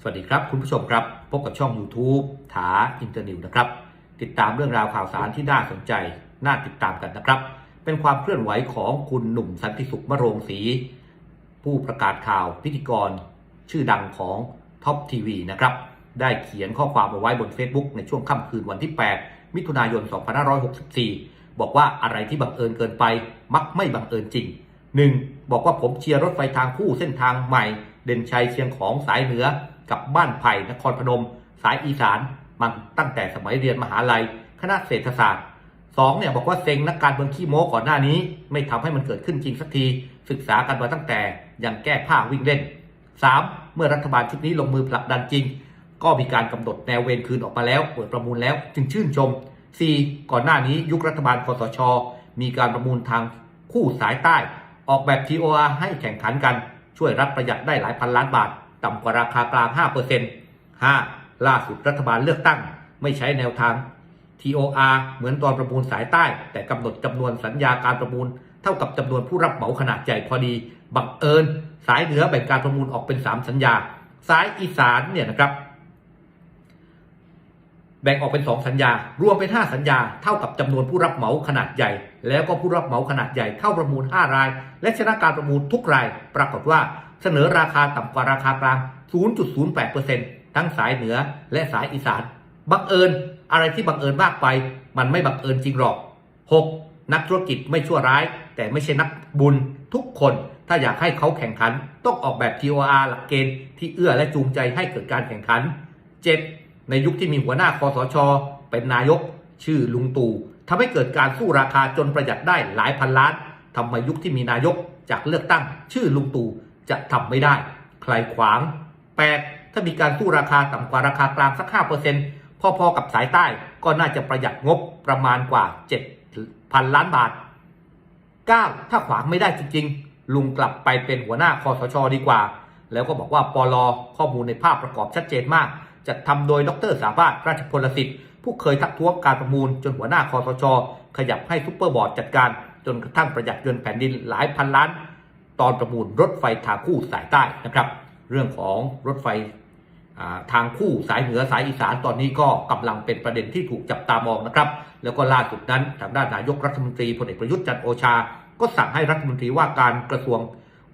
สวัสดีครับคุณผู้ชมครับ พบกับช่อง YouTube ถาอินเตอร์นิวนะครับ ติดตามเรื่องราวข่าวสารที่น่าสนใจ น่าติดตามกันนะครับ เป็นความเคลื่อนไหวของคุณหนุ่มสันติสุขมะโรงศรีผู้ประกาศข่าวพิธีกร ชื่อดังของท็อปทีวีนะครับ ได้เขียนข้อความเอาไว้บน Facebook ในช่วงค่ำคืนวันที่ 8 มิถุนายน 2564 บอกว่าอะไรที่บังเอิญเกินไป มักไม่บังเอิญจริง 1. บอกว่าผมเชียร์รถไฟทางคู่เส้นทางใหม่ เด่นชัยเชียงของสายเหนือ กับบ้านไผ่นครพนม สายอีสานมันตั้งแต่สมัยเรียนมหาลัย คณะเศรษฐศาสตร์ 2. เนี่ยบอกว่าเซ็งนักการเมืองขี้โม้ก่อนหน้านี้ ไม่ทำให้มันเกิดขึ้นจริงสักที ศึกษากันมาตั้งแต่ยังแก้ผ้าวิ่งเล่น 3. เมื่อรัฐบาลชุดนี้ลงมือผลักดันจริง ก็มีการกำหนดแนวเวรคืนออกมาแล้วเปิดประมูลแล้วจึงชื่นชม 4. ก่อนหน้านี้ยุครัฐบาลคอสช มีการประมูลทางคู่สายใต้ ออกแบบ TOR ให้แข่งขันกันช่วยรัฐประหยัดได้หลายพันล้านบาท ต่ำกว่าราคากลาง 5% 5. ล่าสุดรัฐบาลเลือกตั้ง ไม่ใช้แนวทาง TOR เหมือนตอนประมูลสายใต้ แต่กำหนดจำนวนสัญญาการประมูล เท่ากับจำนวนผู้รับเหมาขนาดใหญ่พอดี บังเอิญ สายเหนือแบ่งการประมูลออกเป็น 3 สัญญา สายอีสานเนี่ยนะครับ แบ่งออกเป็น 2 สัญญา รวมเป็น 5 สัญญา เท่ากับจำนวนผู้รับเหมาขนาดใหญ่ แล้วก็ผู้รับเหมาขนาดใหญ่เข้าประมูล 5 ราย และชนะการประมูลทุกราย ปรากฏว่า สนอราคาต่ำกว่าราคากลาง 0.08%ทั้งสายเหนือและสายอีสาน บังเอิญอะไรที่บังเอิญมากไป มันไม่บังเอิญจริงหรอก 6. นักธุรกิจไม่ชั่วร้าย แต่ไม่ใช่นักบุญทุกคนถ้าอยากให้เขาแข่งขัน ต้องออกแบบ TOR หลักเกณฑ์ที่เอื้อและจูงใจให้เกิดการแข่งขัน 7. ในยุคที่มีหัวหน้าคอสช เป็นนายก ชื่อลุงตู่ทำให้เกิดการสู้ราคาจนประหยัดได้หลายพันล้านทำไมยุคที่มีนายกจากเลือกตั้ง ชื่อลุงตู่ จะทำไม่ได้ ใครขวาง 8. ถ้ามีการสู้ราคาต่ำกว่าราคากลางสัก 5%พอๆกับสายใต้ก็น่าจะประหยัดงบประมาณกว่า 7,000 ล้านบาท 9. ถ้าขวางไม่ได้จริงๆ ลุงกลับไปเป็นหัวหน้าคอสชดีกว่า แล้วก็บอกว่าปลอข้อมูลในภาพประกอบชัดเจนมาก จัดทำโดยดรสามารถราชพลสิทธิ์ ผู้เคยทักท้วงการประมูลจนหัวหน้าคอสช ขยับให้ซุปเปอร์บอร์ดจัดการจนกระทั่งประหยัดเงินแผ่นดินหลายพันล้าน ตอนประมูลรถไฟทางคู่สายใต้นะครับ เรื่องของรถไฟอ่าทางคู่สายเหนือสายอีสานตอนนี้ก็กำลังเป็นประเด็นที่ถูกจับตามองนะครับ แล้วก็ล่าสุดนั้นทางด้านนายกรัฐมนตรีพลเอกประยุทธ์จันโอชา ก็สั่งให้รัฐมนตรีว่าการกระทรวง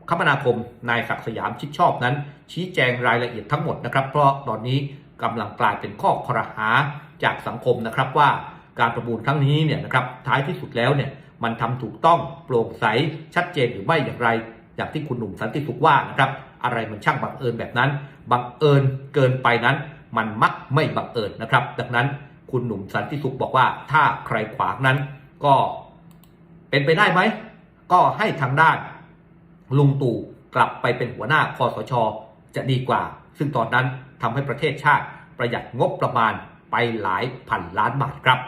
คมนาคมนายศักดิ์สยามชิดชอบนั้น ชี้แจงรายละเอียดทั้งหมดนะครับ เพราะตอนนี้กำลังกลายเป็นข้อครหาจากสังคมนะครับว่าการประมูลครั้งนี้เนี่ยนะครับท้ายที่สุดแล้วเนี่ย มันทำถูกต้องโปร่งใสชัดเจนหรือไม่อย่างไร อย่างที่คุณหนุ่มสันติสุขว่านะครับ อะไรมันช่างบังเอิญแบบนั้น บังเอิญเกินไปนั้น มันมักไม่บังเอิญนะครับ ดังนั้นคุณหนุ่มสันติสุขบอกว่า ถ้าใครขวางนั้นก็เป็นไปได้ไหม ก็ให้ทางด้าน ลุงตู่กลับไปเป็นหัวหน้าคอสช จะดีกว่า ซึ่งตอนนั้นทำให้ประเทศชาติประหยัดงบประมาณไปหลายพันล้านบาทครับ